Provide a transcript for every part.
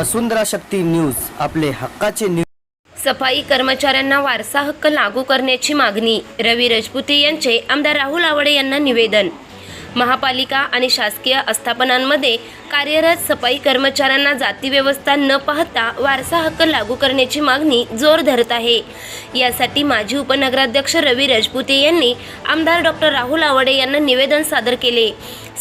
वसुंधरा शक्ती news आपले हक्काचे news सफाई कर्मचाऱ्यांना वारसा हक्क लागू करण्याची मागणी रवी रजपुते यांचे आमदार राहुल आवडे यांना निवेदन. महापालिका आणि शासकीय आस्थापनांमध्ये कार्यरत सफाई कर्मचाऱ्यांना जाती व्यवस्था न पाहता वारसा हक्क लागू करण्याची मागणी जोर धरत आहे. यासाठी माजी उपनगराध्यक्ष रवी रजपुते यांनी आमदार डॉक्टर राहुल आवडे यांना निवेदन सादर केले.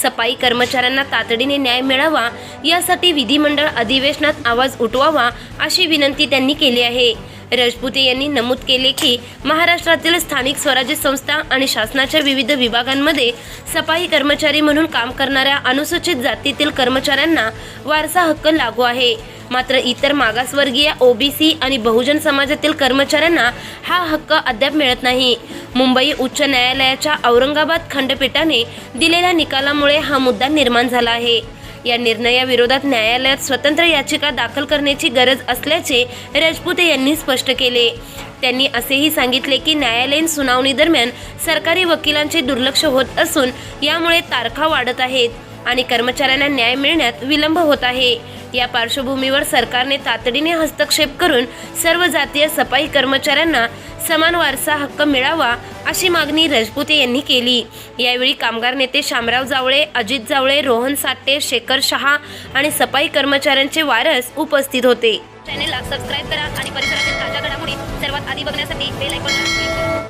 सफाई कर्मचाऱ्यांना तातडीने न्याय मिळावा यासाठी विधिमंडळ अधिवेशनात आवाज उठवावा अशी विनंती त्यांनी केली आहे. राजपुते यांनी नमूद केले की महाराष्ट्रातील स्थानिक स्वराज्य संस्था आणि शासनाच्या विविध विभागांमध्ये सफाई कर्मचारी म्हणून काम करणाऱ्या अनुसूचित जातीतील कर्मचाऱ्यांना वारसा हक्क लागू आहे. मात्र इतर मागासवर्गीय ओबीसी आणि बहुजन समाजातील कर्मचाऱ्यांना हा हक्क अद्याप मिळत नाही. मुंबई उच्च न्यायालयाच्या औरंगाबाद खंडपीठाने दिलेल्या निकालामुळे हा मुद्दा निर्माण झाला आहे. या निर्णयाविरोधात न्यायालयात स्वतंत्र याचिका दाखल करण्याची गरज असल्याचे राजपुते यांनी स्पष्ट केले. त्यांनी असेही सांगितले की न्यायालयीन सुनावणी दरम्यान सरकारी वकिलांचे दुर्लक्ष होत असून यामुळे तारखा वाढत आहेत. आणि कर्मचाऱ्यांना न्याय मिळण्यात विलंब होत आहे. या पार्श्वभूमीवर सरकारने तातडीने हस्तक्षेप करून सर्व जातीय सफाई कर्मचाऱ्यांना समान वारसा हक्क मिळावा अशी मागणी रजपुते यांनी केली. यावेळी कामगार नेते शामराव जावळे अजित जावळे रोहन साट्टे शेखर शहा आणि सफाई कर्मचाऱ्यांचे वारस उपस्थित होते. चॅनेलला सबस्क्राईब करा आणि परिसरातील ताज्या घडामोडी सर्वात आधी बघण्यासाठी बेल आयकॉनला